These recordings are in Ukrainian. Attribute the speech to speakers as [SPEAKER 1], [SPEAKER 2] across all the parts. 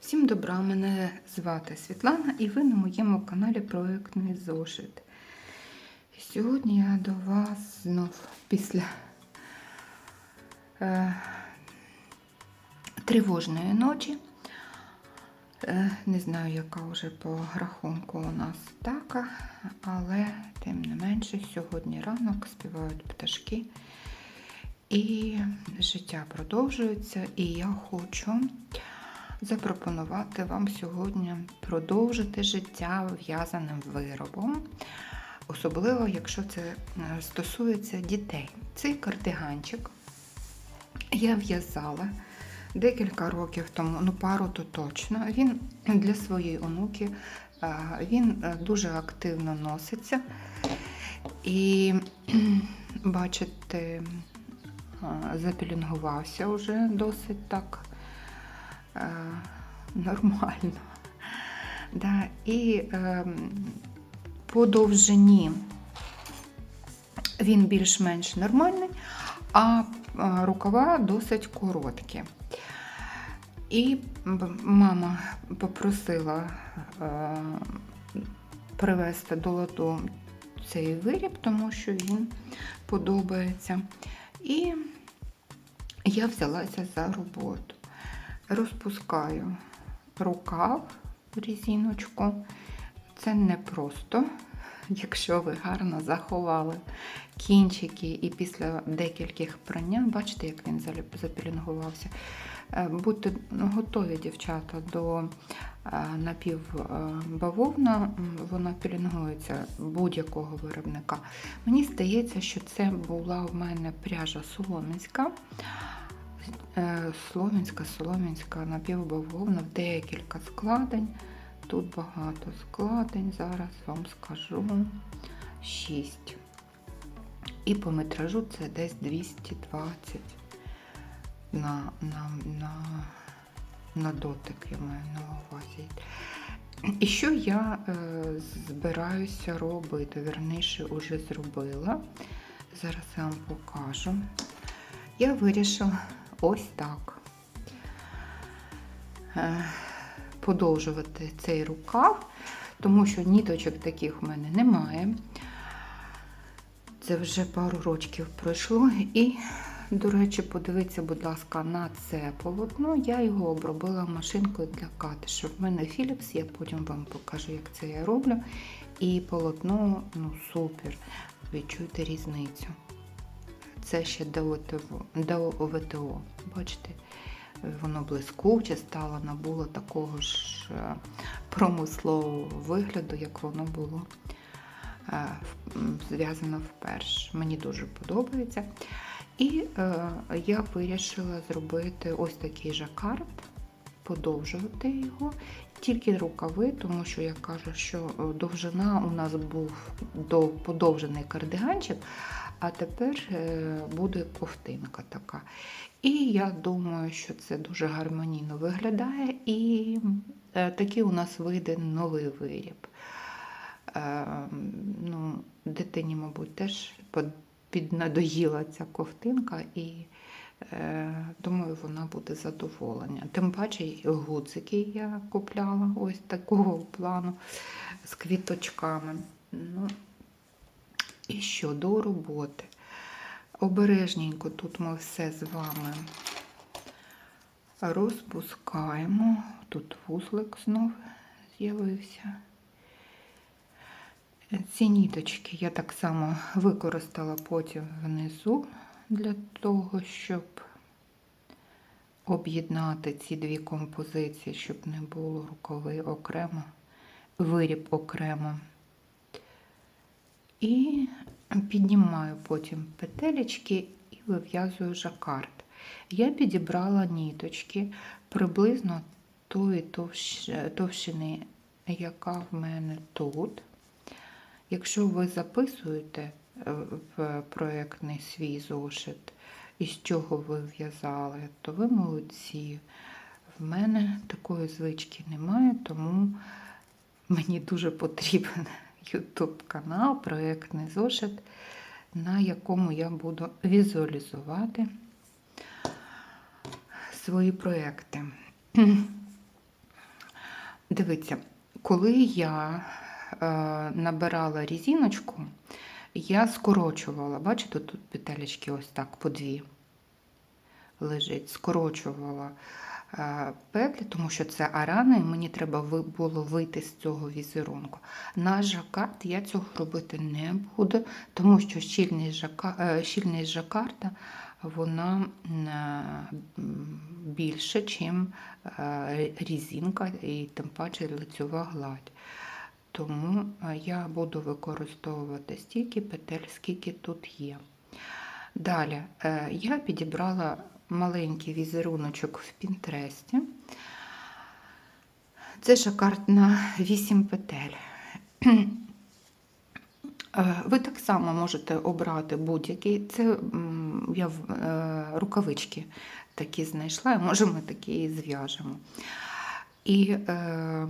[SPEAKER 1] Всім добра, мене звати Світлана і ви на моєму каналі Проектний зошит. Сьогодні я до вас знов після е, тривожної ночі. Е, не знаю, яка вже по рахунку у нас така, але тим не менше, сьогодні ранок співають пташки. І життя продовжується, і я хочу запропонувати вам сьогодні продовжити життя в'язаним виробом, особливо, якщо це е, стосується дітей. Цей кардиганчик я в'язала декілька років тому, ну пару то точно. Він для своєї онуки е, він е, дуже активно носиться. І бачите, запілінгувався вже досить так нормально. Да, і е, по довжині він більш-менш нормальний, а е, рукава досить короткі. І мама попросила е, привезти до ладу цей виріб, тому що він подобається. І я взялася за роботу. Розпускаю рукав в резиночку. Це не просто, якщо ви гарно заховали кінчики і після декількох прання, бачите, як він запілінгувався. Е, Будьте готові, дівчата, до е, напівбавовна, вона пілінгується будь-якого виробника. Мені здається, що це була в мене пряжа соломінська. Е, Слов'янська, соломінська, напівбавовна, декілька складень. Тут багато складень, зараз вам скажу 6. І по метражу це десь 220 на, на, на, на дотик, я маю на увазі. І що я е, збираюся робити? Верніше, уже зробила. Зараз я вам покажу. Я вирішила ось так е, подовжувати цей рукав, тому що ніточок таких в мене немає. Це вже пару років пройшло. І, до речі, подивіться, будь ласка, на це полотно. Я його обробила машинкою для катишу. В мене Philips, я потім вам покажу, як це я роблю. І полотно ну, супер. Відчуйте різницю. Це ще до ВТО. Бачите, воно блискуче стало, набуло такого ж е, промислового вигляду, як воно було е, зв'язано вперше. Мені дуже подобається. І е, я вирішила зробити ось такий жакард, подовжувати його, тільки рукави, тому що я кажу, що е, довжина у нас був до подовжений кардиганчик, а тепер е, буде ковтинка така. І я думаю, що це дуже гармонійно виглядає, і е, такий у нас вийде новий виріб. Е, ну, дитині, мабуть, теж піднадоїла ця ковтинка, і думаю, вона буде задоволена. Тим паче і гудзики я купляла ось такого плану з квіточками. І що до роботи. Обережненько тут ми все з вами розпускаємо. Тут вузлик знов з'явився. Ці ніточки я так само використала потім внизу для того, щоб об'єднати ці дві композиції, щоб не було рукави окремо, виріб окремо. І піднімаю потім петелечки і вив'язую жакард. Я підібрала ніточки приблизно тої товщини, яка в мене тут. Якщо ви записуєте е, в проєктний свій зошит, із чого ви в'язали, то ви молодці. В мене такої звички немає, тому мені дуже потрібен YouTube канал, проєктний зошит, на якому я буду візуалізувати свої проекти. Дивіться, коли я е, набирала різиночку, я скорочувала, бачите, тут петелечки ось так по дві лежить, скорочувала е, петлі, тому що це арана, і мені треба було вийти з цього візерунку. На жакард я цього робити не буду, тому що щільність, е, жакарда вона е, більше, ніж різинка і тим паче лицьова гладь. Тому я буду використовувати стільки петель, скільки тут є. Далі я підібрала маленький візеруночок в Пінтересті. Це жакард на 8 петель. Е, Ви так само можете обрати будь-який. Це я е, рукавички такі знайшла, і може ми такі зв'яжемо. І е,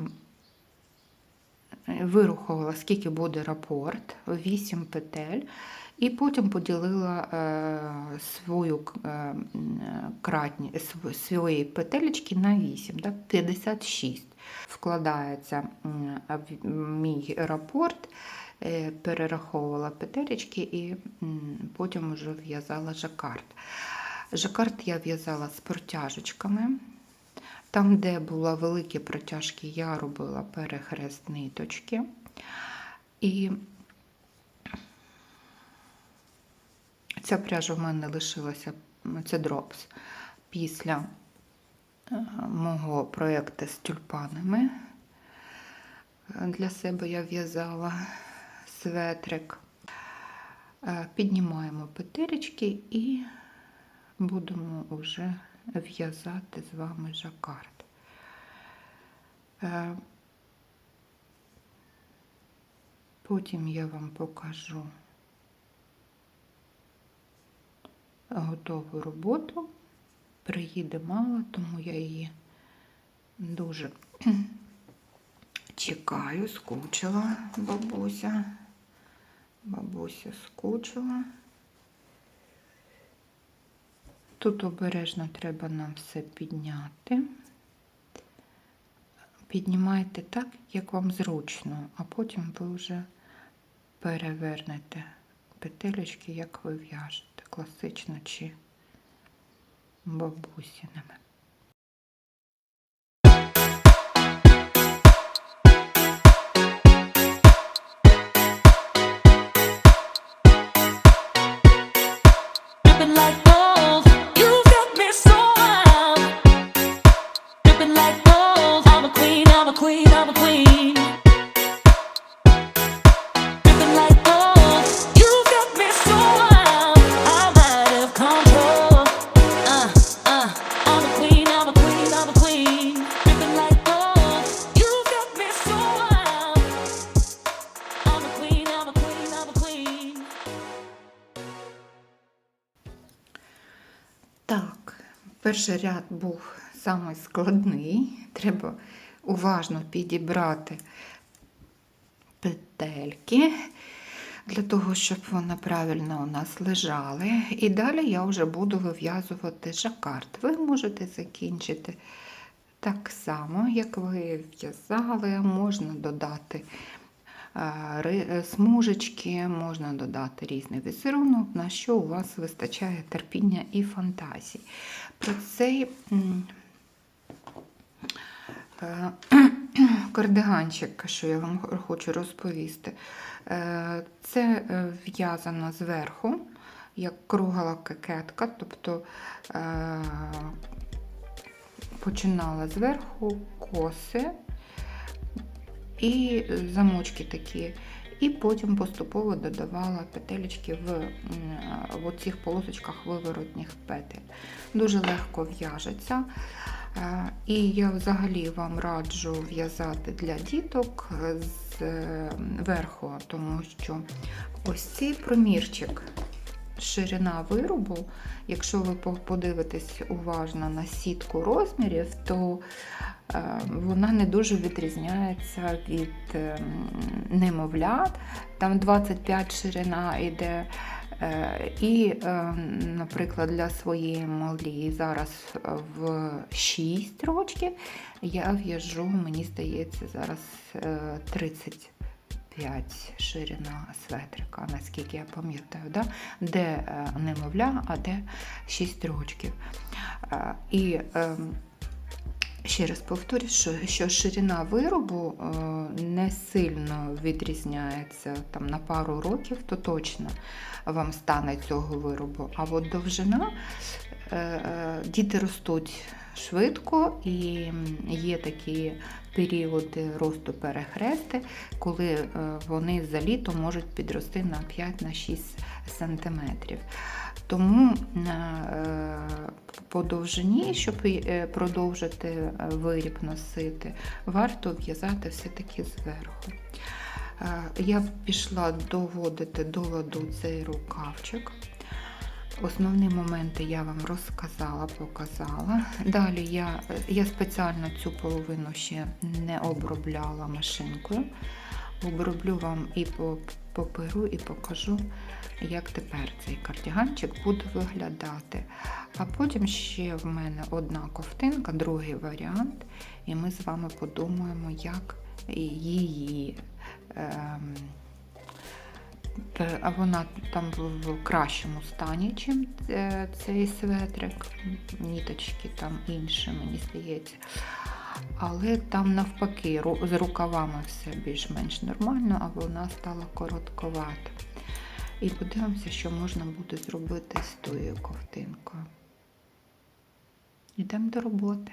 [SPEAKER 1] вирухувала, скільки буде рапорт, 8 петель, і потім поділила е, свою е, кратні, свої петелечки на 8, так, 56. Вкладається в мій рапорт, е, перераховувала петелечки і потім вже в'язала жакард. Жакард я в'язала з протяжечками. Там, де були великі протяжки, я робила перехрест ниточки. І ця пряжа в мене лишилася, це дропс, після е, мого проєкту з тюльпанами. Е, Для себе я в'язала светрик. Е, Піднімаємо петелечки і будемо вже в'язати з вами жакард. Потім я вам покажу готову роботу. Приїде мало, тому я її дуже чекаю, скучила бабуся. Бабуся скучила. Тут обережно треба нам все підняти. Піднімайте так, як вам зручно, а потім ви вже перевернете петелечки, як ви в'яжете, класично чи бабусіними.
[SPEAKER 2] Like
[SPEAKER 1] перший ряд був самий складний. Треба уважно підібрати петельки для того, щоб вони правильно у нас лежали. І далі я вже буду вив'язувати жакард. Ви можете закінчити так само, як ви в'язали, можна додати смужечки, можна додати різний візерунок, на що у вас вистачає терпіння і фантазії. Про цей е, кардиганчик, що я вам хочу розповісти, е, це е, в'язано зверху, як кругла кокетка, тобто е, починала зверху коси і замочки такі. І потім поступово додавала петелечки в, в оцих полосочках виворотніх петель. Дуже легко в'яжеться. Е, І я взагалі вам раджу в'язати для діток з е, верху, тому що ось цей промірчик ширина виробу, якщо ви подивитесь уважно на сітку розмірів, то е, вона не дуже відрізняється від е, немовлят. Там 25 ширина йде. Е, і, наприклад, для своєї малії зараз в 6 рочків я в'яжу, мені здається, зараз 30 5 ширина светрика, наскільки я пам'ятаю, да? де е, немовля, а де 6 рочків. Е, і ем, ще раз повторюю, що що ширина виробу е, не сильно відрізняється там, на пару років, то точно вам стане цього виробу. А от довжина діти ростуть. Швидко і є такі періоди росту перехрести, коли е, вони за літо можуть підрости на 5-6 сантиметрів. Тому е, по довжині, щоб е, продовжити виріб носити, варто в'язати все-таки зверху. Я пішла доводити до ладу цей рукавчик. Основні моменти я вам розказала, показала. Далі я, я спеціально цю половину ще не обробляла машинкою. Оброблю вам і по, поперу, і покажу, як тепер цей кардіганчик буде виглядати. А потім ще в мене одна ковтинка, другий варіант, і ми з вами подумаємо, як її. Е, а вона там в кращому стані, чим е, цей светрик. Ніточки там інші, мені здається. Але там навпаки, з рукавами все більш-менш нормально, а вона стала коротковата. І подивимося, що можна буде зробити з тою ковтинкою. Йдемо до роботи.